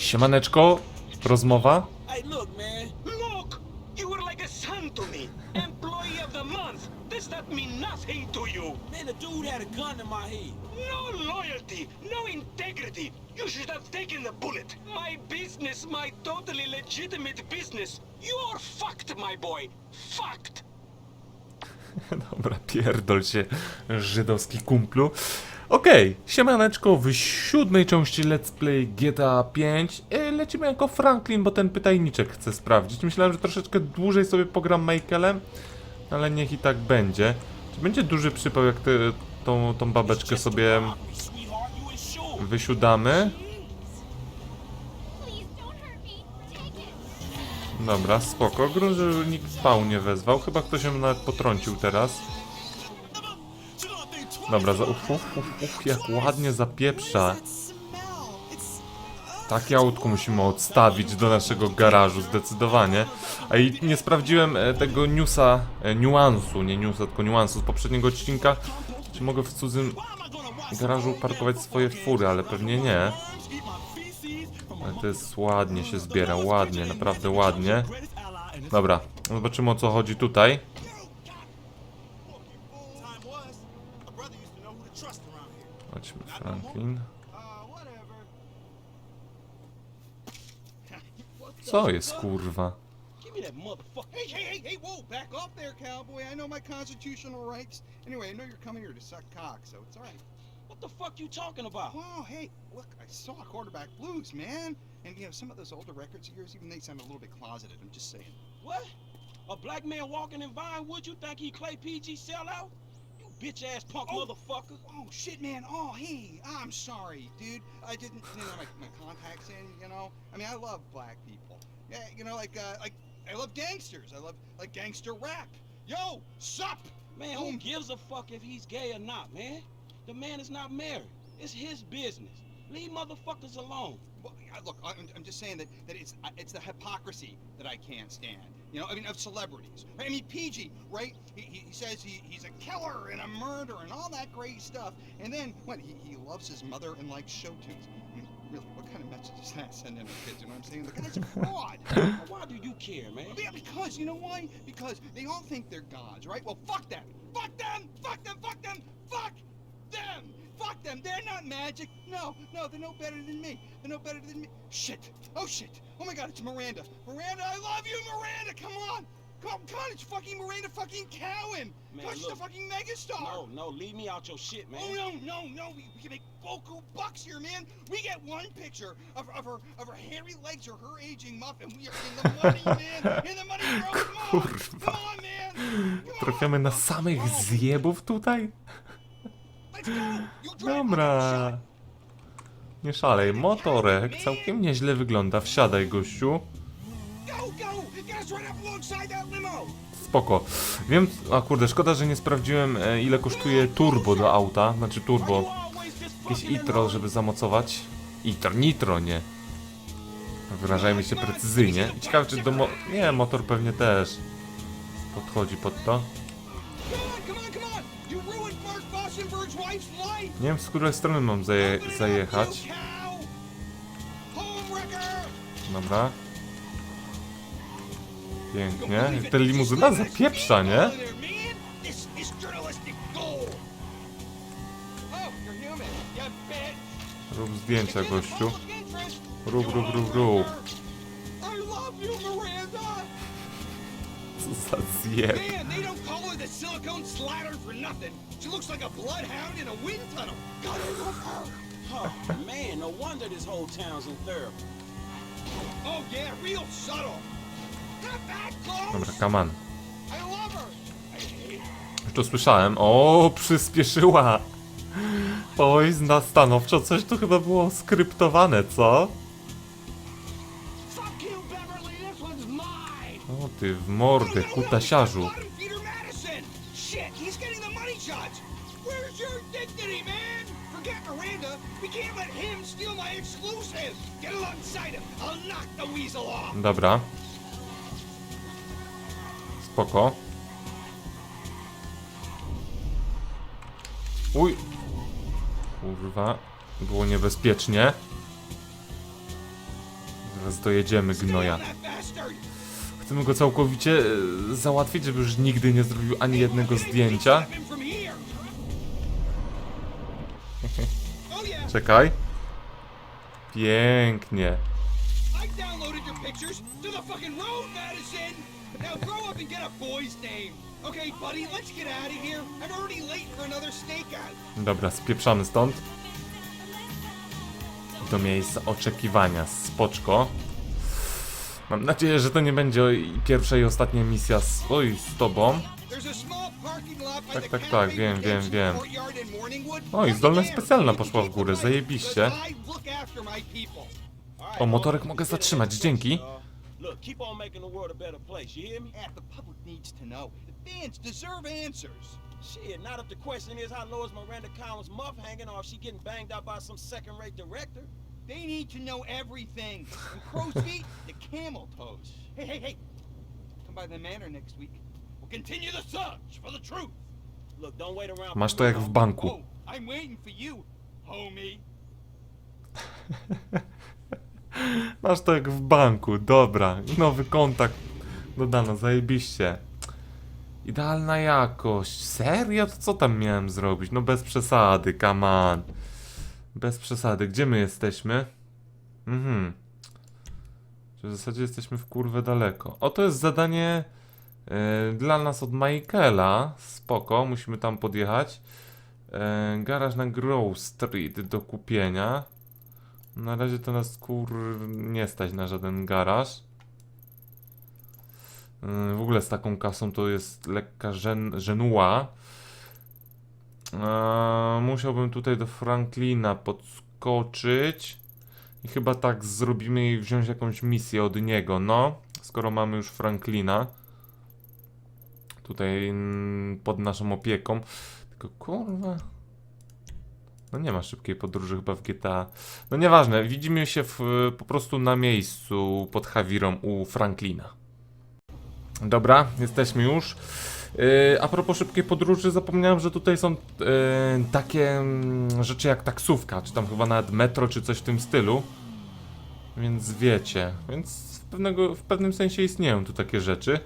Siemaneczko, rozmowa? Hey, look, man. Look! You were like a son to me. Employee of the month. Does that mean nothing to you? Man, the dude had a gun in my head. No loyalty, no integrity. You should have taken the bullet. My business, my totally legitimate business. You're fucked, my boy. Fucked. Dobra, pierdol się, żydowski kumplu. Okej, siemaneczko, w siódmej części Let's Play GTA 5 e, lecimy jako Franklin, bo ten pytajniczek chcę sprawdzić. Myślałem, że troszeczkę dłużej sobie pogram Michaelem, ale niech i tak będzie. Czy będzie duży przypał, jak te, tą, tą babeczkę sobie wysiudamy? Dobra, spoko. Grunt, że nikt spał nie wezwał. Chyba ktoś się nawet potrącił teraz. Dobra, za, uf, uf, uf, uf, jak ładnie zapieprza. Takie autko musimy odstawić do naszego garażu, zdecydowanie. A i nie sprawdziłem e, tego newsa, e, niuansu, nie newsa, tylko niuansu z poprzedniego odcinka. Czy mogę w cudzym garażu parkować swoje fury, ale pewnie nie. Ale to jest ładnie się zbiera, ładnie, naprawdę ładnie. Dobra, zobaczymy o co chodzi tutaj. Chodźmy, Franklin. Co jest kurwa? Give me that motherfucker. Hey, hey, hey, hey, whoa, back off there, cowboy. I know my constitutional rights. Anyway, I know you're coming here to suck cock, so it's alright. What the fuck you talking about? Wow, hey, look, I saw quarterback blues, man. And, you know, some of those older records of yours, even they sound a little bit closeted. I'm just saying. What? A black man walking in Vinewood? You think he Clay PG sellout? Bitch ass punk Oh. motherfucker. Oh, shit, man. Oh, hey, I'm sorry, dude. I didn't, you know, my, my contacts in, you know. I mean, I love black people. Yeah, you know, like, uh, like, I love gangsters. I love, like, gangster rap. Yo, sup? Man, who gives a fuck if he's gay or not, man? The man is not married. It's his business. Leave motherfuckers alone. Well, look, I'm, I'm just saying that, that it's it's the hypocrisy that I can't stand. You know, I mean, of celebrities. I mean, PG, right? He, he, says he, he's a killer and a murderer and all that great stuff. And then, what, he, he loves his mother and likes show tunes. I mean, really, what kind of message does that send in a kid? You know what I'm saying? The guy's a fraud. Why do you care, man? Yeah, because, you know why? Because they all think they're gods, right? Well, fuck them! Fuck them! Fuck them! Fuck them! Fuck them! Fuck them! They're not magic! No, no, they're no better than me. They're no better than me. Shit! Oh shit! Oh my god, it's Miranda! Miranda, I love you, Miranda! Come on! Come on, God, it's fucking Miranda fucking Cowan! Man, God, she's look. the fucking megastar! No, no, leave me out your shit, man. Oh no, no, no! We, we can make boku bucks here, man. We get one picture of, of her of her hairy legs or her aging muffin. We are in the money, man. In the money, bro. Come on, come on, man. Come on. Trafiamy na samych zjebów tutaj? Dobra. Nie szalej, motorek całkiem nieźle wygląda. Wsiadaj, gościu. Spoko. Wiem, a kurde, szkoda, że nie sprawdziłem e, ile kosztuje turbo do auta. Znaczy turbo, jakieś itro, żeby zamocować. Itro, nitro, nie. Wyrażajmy się precyzyjnie. Ciekawe, czy do mo... Nie, motor pewnie też podchodzi pod to. Nie wiem, z której strony mam zaje zajechać. Dobra. Pięknie. Ta limuzyna zapieprza, nie? Rób zdjęcia, gościu. Rób, rób, rób, rób. Co za zjeb. Slattern for nothing. She looks like a bloodhound in a wind tunnel. God, I love her. Oh, man, no wonder this whole town's in therapy. Oh yeah, real subtle. Not that close. Dobra, kaman. I love her. I hate her. Już to słyszałem. O, przyspieszyła. Oj, na stanowczo coś tu chyba było skryptowane, co? Fuck you, Beverly. This one's mine. O ty w mordę, kutasiarzu. Dobra. Spoko. Uj. Kurwa. Było niebezpiecznie. Teraz dojedziemy gnoja. Chcemy go całkowicie e, załatwić, żeby już nigdy nie zrobił ani jednego zdjęcia. Czekaj. Pięknie. Dobra, spieprzamy stąd. Do miejsca oczekiwania. Spoczko. Mam nadzieję, że to nie będzie pierwsza i ostatnia misja z, oj, z tobą. There's a small parking lot by Tak, the tak, tak, wiem, wiem, wiem. O, i Look zdolność specjalna poszła w keep górę, zajebiście. O, motorek mogę zatrzymać, dzięki. Look, keep on making the world a better place, you hear me? Yeah, the public needs to know. The fans deserve answers. Shit, not if the question is how low is Miranda Collins' muff hanging or if she getting banged out by some second-rate director. They need to know everything. From crow's feet to camel toes. Hey, hey, hey. Come by the manor next week. We'll continue the search for the truth. Look, don't wait around Masz to jak w banku. Oh, I'm waiting for you, homie. Masz to jak w banku, dobra. Nowy kontakt dodano, zajebiście. Idealna jakość. Serio? To co tam miałem zrobić? No bez przesady, come on. Bez przesady. Gdzie my jesteśmy? Mhm. Czy w zasadzie jesteśmy w kurwę daleko. O, to jest zadanie dla nas od Michaela. Spoko, musimy tam podjechać. E, garaż na Grove Street do kupienia. Na razie to nas kur... nie stać na żaden garaż. Yy, W ogóle z taką kasą to jest lekka żen... żenuła. Musiałbym tutaj do Franklina podskoczyć. I chyba tak zrobimy i wziąć jakąś misję od niego, no. Skoro mamy już Franklina. Tutaj mm, pod naszą opieką. Tylko kurwa... No nie ma szybkiej podróży chyba w GTA. No nieważne, widzimy się w, po prostu na miejscu pod Hawirą u Franklina. Dobra, jesteśmy już. Yy, a propos szybkiej podróży, zapomniałem, że tutaj są yy, takie mm, rzeczy jak taksówka, czy tam chyba nawet metro, czy coś w tym stylu. Więc wiecie, więc w, pewnego, w pewnym sensie istnieją tu takie rzeczy.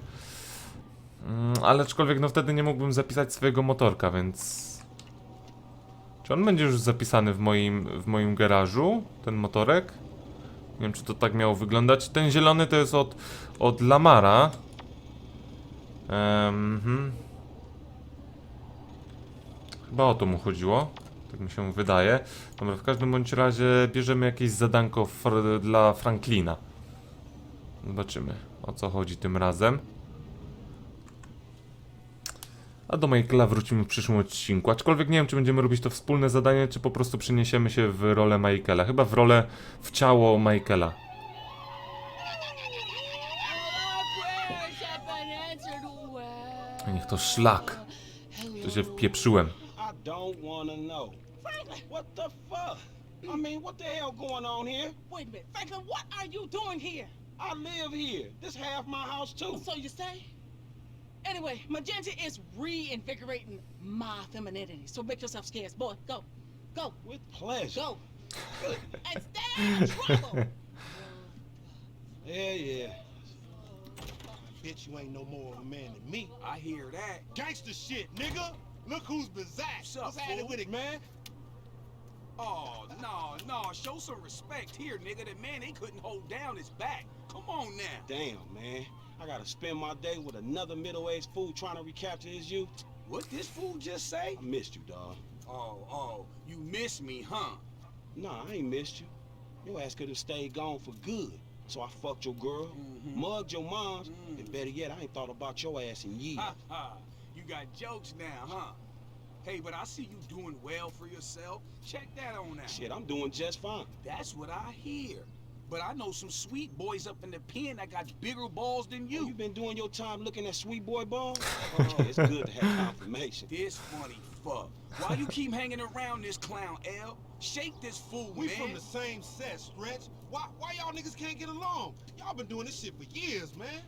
Mm, ale aczkolwiek no wtedy nie mógłbym zapisać swojego motorka, więc czy on będzie już zapisany w moim, w moim garażu, ten motorek? Nie wiem, czy to tak miało wyglądać. Ten zielony to jest od, od Lamara. Mhm. Chyba o to mu chodziło. Tak mi się wydaje. Dobra, w każdym bądź razie bierzemy jakieś zadanko fr dla Franklina. Zobaczymy, o co chodzi tym razem. A do Michaela wrócimy w przyszłym odcinku. Aczkolwiek nie wiem, czy będziemy robić to wspólne zadanie, czy po prostu przeniesiemy się w rolę Michaela. Chyba w rolę, w ciało Michaela. Niech to szlak. To się wpieprzyłem. I mean, what the hell going on here? Wait a minute. Franklin, what are you doing here? I live here. This half my house too. So you say? Anyway, Magenta is reinvigorating my femininity. So make yourself scarce. Boy, go. Go. With pleasure. Go. and stay out of trouble. Yeah, yeah. Bitch, you ain't no more of a man than me. I hear that. Gangster shit, nigga. Look who's bazacked. What's up, What's happening fool? with it, man? Oh, no, no. Show some respect here, nigga. That man, they couldn't hold down his back. Come on now. Damn, man. I gotta spend my day with another middle-aged fool trying to recapture his youth. What this fool just say? I missed you, dog. Oh, oh. You miss me, huh? Nah, I ain't missed you. Your ass could have stayed gone for good. So I fucked your girl, mm-hmm. mugged your moms, mm. and better yet, I ain't thought about your ass in years. Ha ha. You got jokes now, huh? Hey, but I see you doing well for yourself. Check that on out. Shit, I'm doing just fine. That's what I hear. But I know some sweet boys up in the pen that got bigger balls than You, you. you been doing your time looking at sweet boy balls? Oh, it's good to have confirmation. This funny fuck. Why you keep hanging around this clown, L? Shake this fool, We man. We from the same set, Stretch. Why, why y'all niggas can't get along? Y'all been doing this shit for years, man.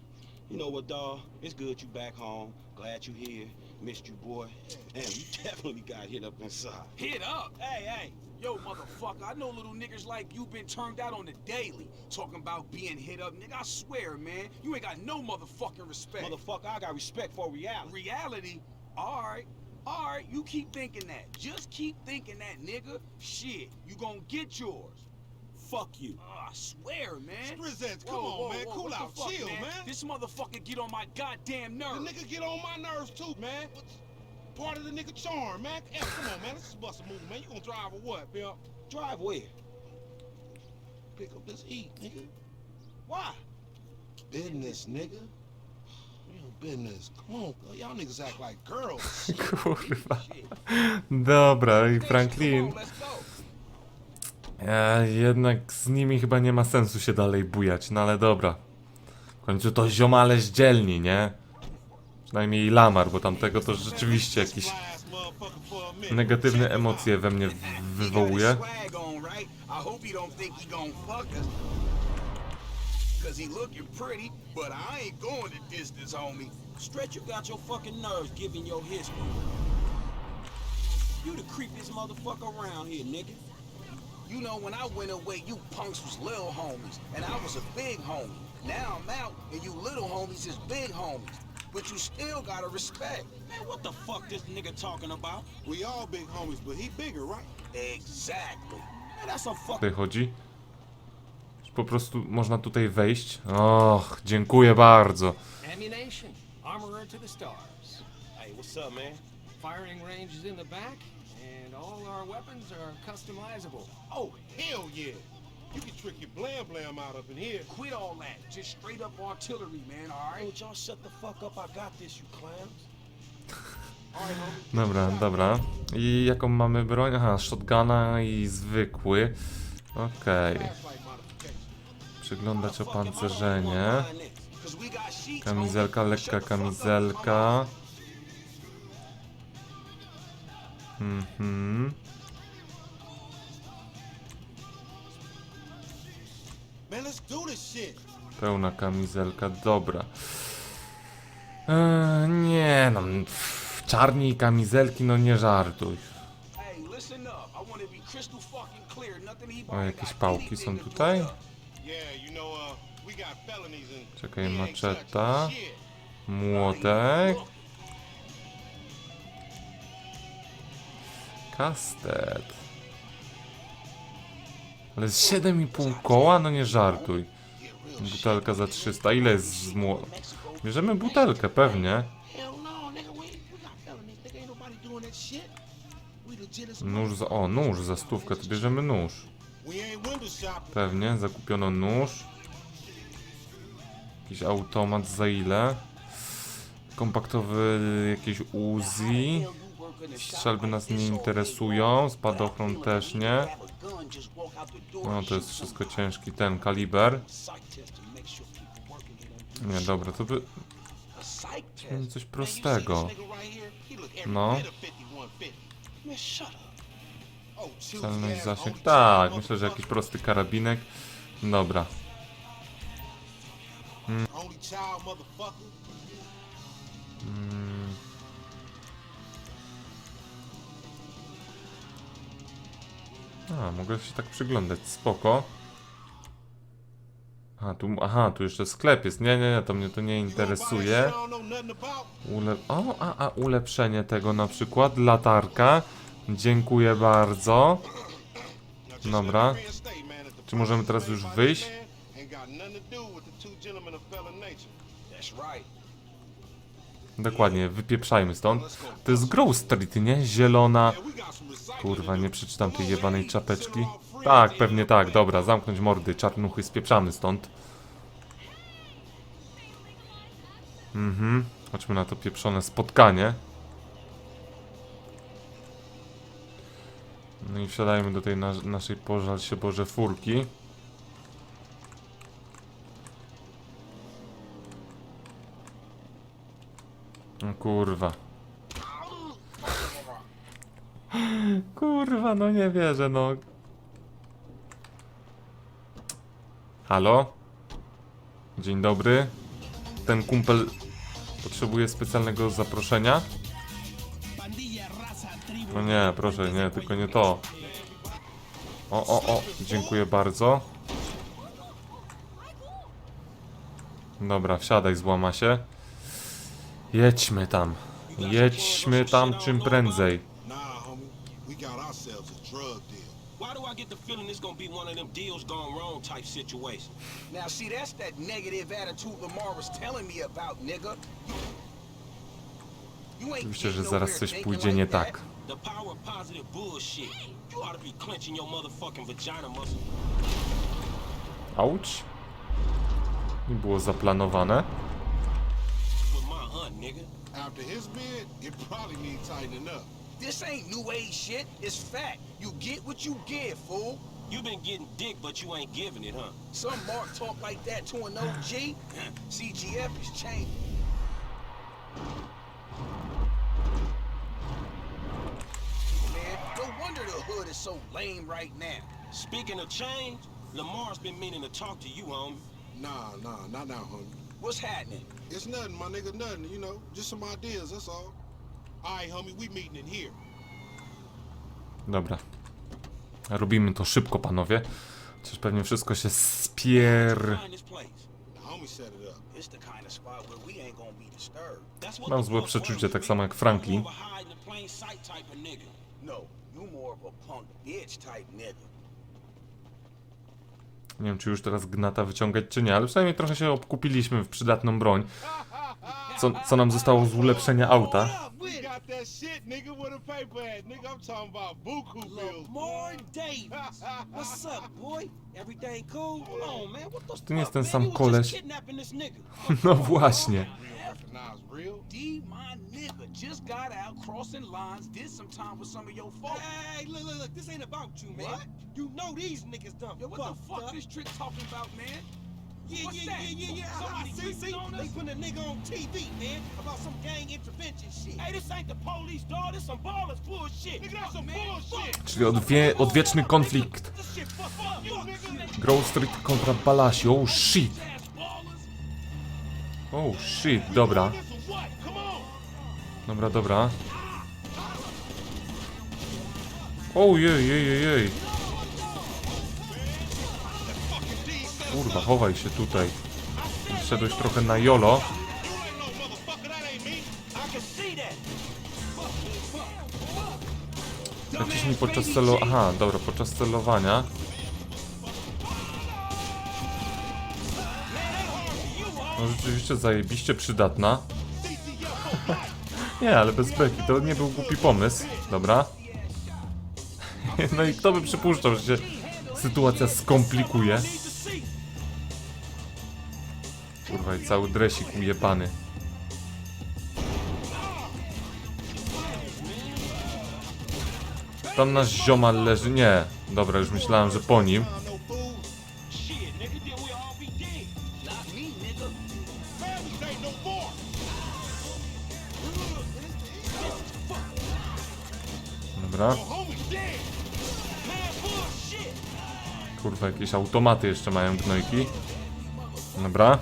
You know what, dawg? It's good you back home. Glad you here. Missed you, boy. Damn, you definitely got hit up inside. Hit up. Hey, hey. Yo, motherfucker, I know little niggas like you been turned out on the daily. Talking about being hit up, nigga. I swear, man. You ain't got no motherfucking respect. Motherfucker, I got respect for reality. Reality? Alright. Alright, you keep thinking that. Just keep thinking that, nigga. Shit, you gonna get yours. Fuck you. Oh, I swear, man. Presents, come Whoa, on, whoa, man. whoa, Cool what out. fuck, Chill, man. man. This motherfucker get on my goddamn nerves. The nigga get on my nerves too, man. What's part of the nigga charm, man? Hey, come on, man. Let's just bust a move, man. You gonna drive or what, Bill? Drive where? Pick up this heat, nigga. Why? Business, nigga. Real business. Come on, bro. Y'all niggas act like girls. Kurwa. Dobra, i Franklin. E, jednak z nimi chyba nie ma sensu się dalej bujać, no ale dobra. W końcu to ziomale z dzielni, nie? Przynajmniej Lamar, bo tamtego to rzeczywiście jakieś negatywne emocje we mnie wywołuje. Homie. You the creepiest motherfucker around here, nigga. You know, when I went away, you punks was little homies, and I was a big homie. Now I'm out, and you little homies is big homies. But you still gotta respect. Man, what the fuck this nigga talking about? We all big homies, but he bigger, right? Exactly. Man, that's some fuck. Tutaj chodzi. Po prostu można tutaj wejść. Och, dziękuję bardzo. Ammunition, armorer to the stars. Hey, what's up, man? Firing range is in the back, and all our weapons are customizable. Oh, hell yeah. You can trick your blam blam out up in here. Quit all that. Just straight up artillery, man, alright? Don't y'all shut the fuck up, I got this, you clowns. Dobra, dobra. I jaką mamy broń? Aha, shotguna i zwykły. Okej. Przyglądać opancerzenie. Kamizelka, lekka kamizelka. Mhm. Pełna kamizelka, dobra. Eee, nie no, pff, czarni i kamizelki, no nie żartuj. O, jakieś pałki są tutaj? Yeah, you know, Kastet. Ale z 7,5 koła? No nie żartuj. Butelka za 300. Ile jest z. Bierzemy butelkę, pewnie. Nóż za... O, nóż za stówkę, to bierzemy nóż. Pewnie, zakupiono nóż. Jakiś automat za ile? Kompaktowy jakieś Uzi. Strzelby nas nie interesują, spadochron też nie. No to jest wszystko ciężki ten kaliber. Nie, dobra, to by... Coś prostego. No. Celność zasięg. Tak, myślę, że jakiś prosty karabinek. Dobra. Only child, A, mogę się tak przyglądać, spoko. A, tu, aha, tu jeszcze sklep jest. Nie, nie, nie, to mnie to nie interesuje. O, a, a ulepszenie tego na przykład, latarka. Dziękuję bardzo. Dobra. Czy możemy teraz już wyjść? Dokładnie, wypieprzajmy stąd. To jest Grove Street, nie? Zielona. Kurwa, nie przeczytam tej jebanej czapeczki. Tak, pewnie tak, dobra, zamknąć mordy, czarnuchy, spieprzamy stąd. Mhm, chodźmy na to pieprzone spotkanie. No i wsiadajmy do tej nas naszej pożal się Boże furki. O kurwa. Kurwa, no nie wierzę, no. Halo? Dzień dobry. Ten kumpel potrzebuje specjalnego zaproszenia. No nie, proszę, nie, tylko nie to. O, o, o, dziękuję bardzo. Dobra, wsiadaj, złama się. Jedźmy tam. Jedźmy tam czym prędzej. Why do I get the feeling it's gonna be one of them deals gone wrong type situations? Now, see, that's that negative attitude Lamar was telling me about, nigga. You ain't Oczywiście, że zaraz coś pójdzie nie tak. The power of positive bullshit. You ought to be clenching your motherfucking vagina muscle. Auć. Nie było zaplanowane. With nigga. After his bid, it probably needs tightening up. This ain't new age shit. It's fact. You get what you give, fool. You been getting dick, but you ain't giving it, huh? Some Mark talk like that to an OG. CGF is changing. Man, no wonder the hood is so lame right now. Speaking of change, Lamar's been meaning to talk to you, homie. Nah, nah, not now, homie. What's happening? It's nothing, my nigga, nothing, you know. Just some ideas, that's all. Alright, homie, we meeting in here. Robimy to szybko, panowie. Chociaż pewnie wszystko się spier... Mam złe przeczucie, tak samo jak Franklin. No, you more of a punk bitch type nigga. Nie wiem, czy już teraz gnata wyciągać, czy nie, ale przynajmniej trochę się obkupiliśmy w przydatną broń. Co, co nam zostało z ulepszenia auta. We got that shit, nigga, where the paper at. Nigga, I'm talking about buku bills. Lamar Davis. What's up, boy? Everything cool? Hold on, man. What the To nie jest fuck, ten man? sam You was koleś. just kidnapping this nigga. No właśnie. Real? D, my nigga, just got out crossing lines, did some time with some of your folks. Hey, look, look, look. This ain't about you, man. What? You know these niggas done Yo, what the fuck up. this trick talking about, man? Yeah, What's yeah, that? yeah, yeah, yeah. Somebody see, see, on they putting a nigga on TV, man, about some gang intervention shit. Hey, this ain't the police, dog. This some ballers bullshit. Nigga, that's some bullshit. Czyli odwie, odwieczny konflikt. Grove Street kontra Palacio. Oh shit. Oh shit, dobra. Dobra, dobra. Ojej, jej, jej, jej. Kurwa, chowaj się tutaj. Wszedłeś trochę na jolo. Mi podczas celo... Aha, dobra, podczas celowania. No rzeczywiście zajebiście przydatna. Nie, ale bez beki, to nie był głupi pomysł. Dobra. No i kto by przypuszczał, że się sytuacja skomplikuje. I cały dresik ujebany. Tam nasz ziomal leży. Nie. Dobra, już myślałem, że po nim. Dobra. Kurwa, jakieś automaty jeszcze mają gnojki. Dobra.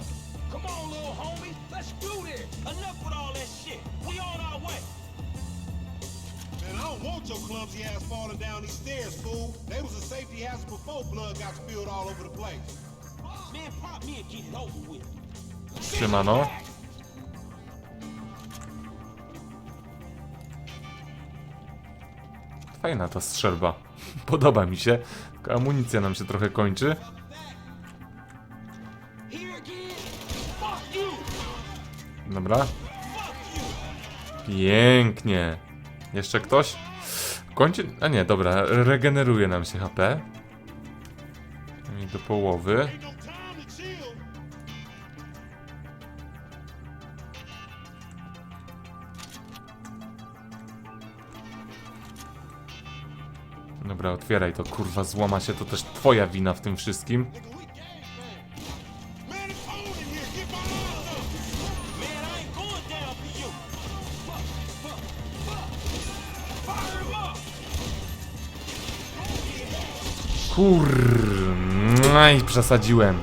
Siemano. Fajna ta strzelba. Podoba mi się. Tylko amunicja nam się trochę kończy. Dobra. Pięknie. Jeszcze ktoś? Kończy... A nie, dobra. Regeneruje nam się HP. I do połowy. Dobra, otwieraj to, kurwa, złama się, to też twoja wina w tym wszystkim. Kur... No Aj, przesadziłem.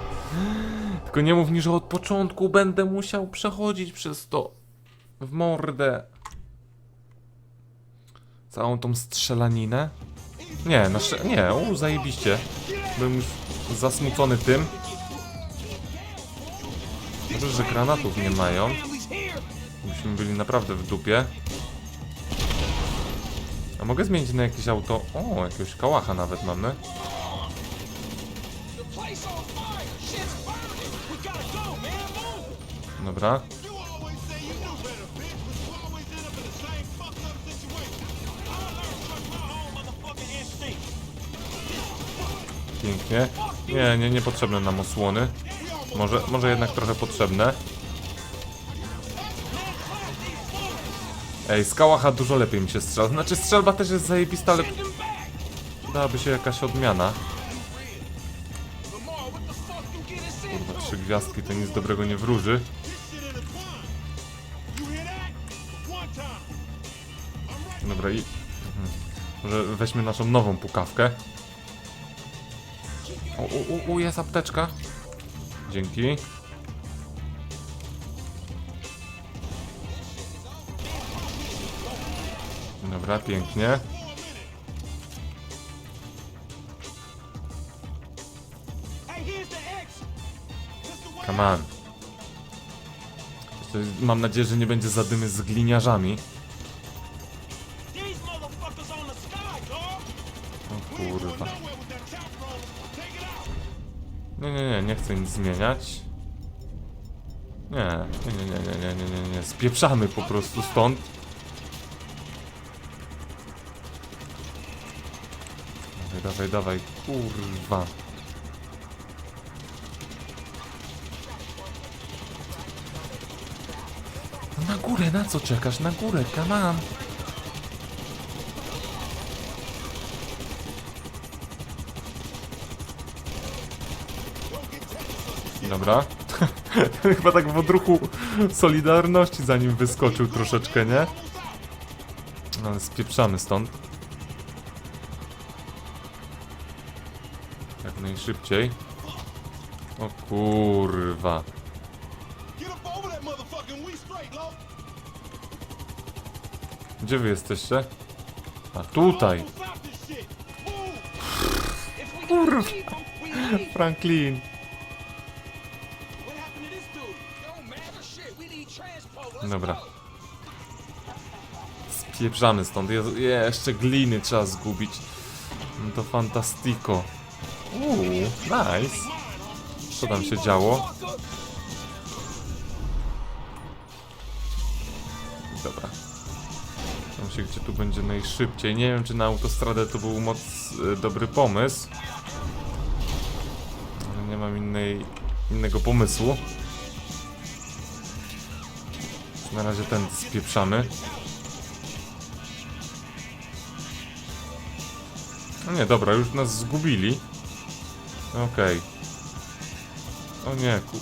Tylko nie mów mi, że od początku będę musiał przechodzić przez to. W mordę. Całą tą strzelaninę. Nie, na nie, u, zajebiście. Byłem już zasmucony tym. Dobrze, że granatów nie mają. Byśmy byli naprawdę w dupie. A mogę zmienić na jakieś auto? O, jakiegoś kałacha nawet mamy. The Pięknie. Nie, nie, niepotrzebne nam osłony. Może, może jednak trochę potrzebne. Ej, z kałacha dużo lepiej mi się strzela. Znaczy strzelba też jest zajebista, ale dałaby się jakaś odmiana. Kurwa, trzy gwiazdki to nic dobrego nie wróży. Dobra i... Mhm. Może weźmy naszą nową pukawkę. U, u, u, jest apteczka. Dzięki. Dobra, pięknie. Come on. Mam nadzieję, że nie będzie zadymy z gliniarzami. tu nic zmieniać. Nie, nie, nie, nie, nie, nie, nie, nie. Spieprzamy po prostu stąd. Dawaj, dawaj, dawaj, kurwa. Na górę, na co czekasz? Na górę, come on. Dobra. Chyba tak w odruchu Solidarności zanim wyskoczył troszeczkę, nie? No, Ale spieprzamy stąd. Jak najszybciej. O kurwa. Gdzie wy jesteście? A tutaj. Stop this Dobra. Spieprzamy stąd. Jeszcze gliny trzeba zgubić. No to fantastico. Uuu, nice. Co tam się działo? Dobra. Tam się gdzie tu będzie najszybciej. Nie wiem czy na autostradę to był moc y, dobry pomysł. Ale nie mam innej, innego pomysłu. Na razie ten spieprzamy. No nie, dobra, już nas zgubili. Okej. O nie, ku...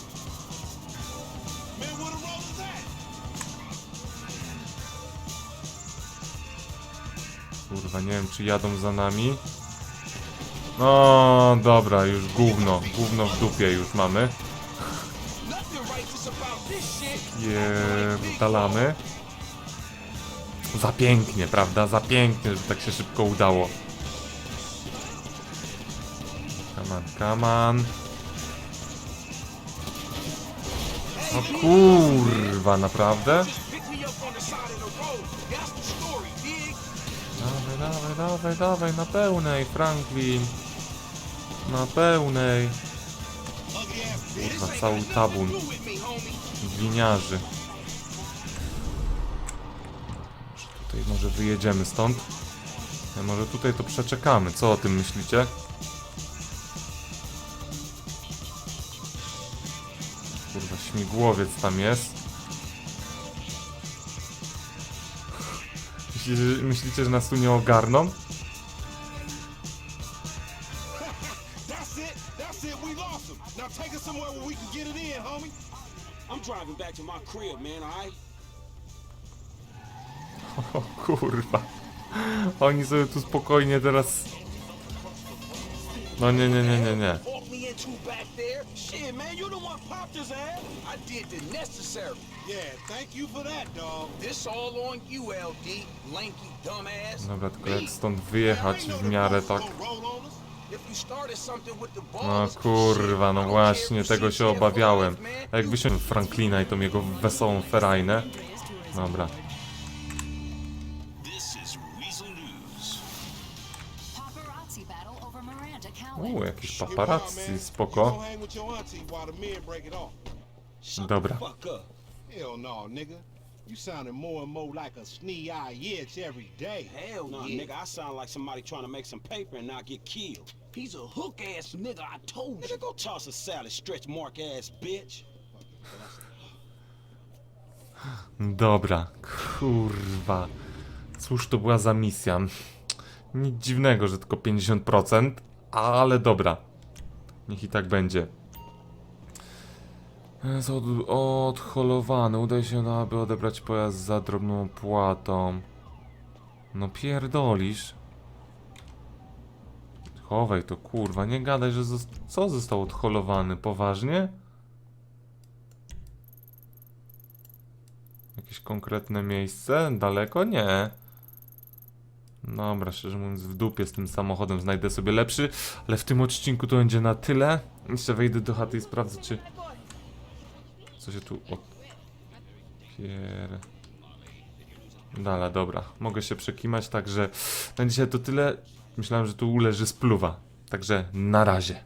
Kurwa, nie wiem czy jadą za nami. No, dobra, już gówno, gówno w dupie już mamy. Shit. Pierdalamy. Za pięknie, prawda? Za pięknie, że tak się szybko udało. Come on, come on. O kurwa, naprawdę? Dawaj, dawaj, dawaj, dawaj, na pełnej, Franklin. Na pełnej. Kurwa, cały tabun Może Tutaj może wyjedziemy stąd. A może tutaj to przeczekamy. Co o tym myślicie? Kurwa, śmigłowiec tam jest. Myślicie, że, myślicie, że nas tu nie ogarną? Oni sobie tu spokojnie teraz... No nie, nie, nie, nie, nie. Dobra, tylko jak stąd wyjechać w miarę tak... No kurwa, no właśnie, tego się obawiałem. A jakby się Franklina i tą jego wesołą ferajnę. Dobra. U, jakiś paparazzi, spoko. Dobra. Hell no, nigga. You sounding more and more like a itch every day. Hell Nah, yeah. nigga, I sound like somebody trying to make some paper and not get killed. He's a hook ass nigga, I told you. Nigga, go toss a salad, stretch mark ass bitch. Dobra, kurwa. Cóż to była za misja? Nic dziwnego, że tylko 50%, ale dobra. Niech i tak będzie. Jest od, odholowany. Udaje się, aby odebrać pojazd za drobną płatą. No pierdolisz. Chowaj to, kurwa. Nie gadaj, że zost co został odholowany. Poważnie? Jakieś konkretne miejsce? Daleko? Nie. Dobra, szczerze mówiąc, w dupie z tym samochodem znajdę sobie lepszy, ale w tym odcinku to będzie na tyle. Jeszcze wejdę do chaty i sprawdzę, czy. Co się tu. Od... Pier... Dala, dobra. Mogę się przekimać, także na dzisiaj to tyle. Myślałem, że tu uleży spluwa. Także na razie.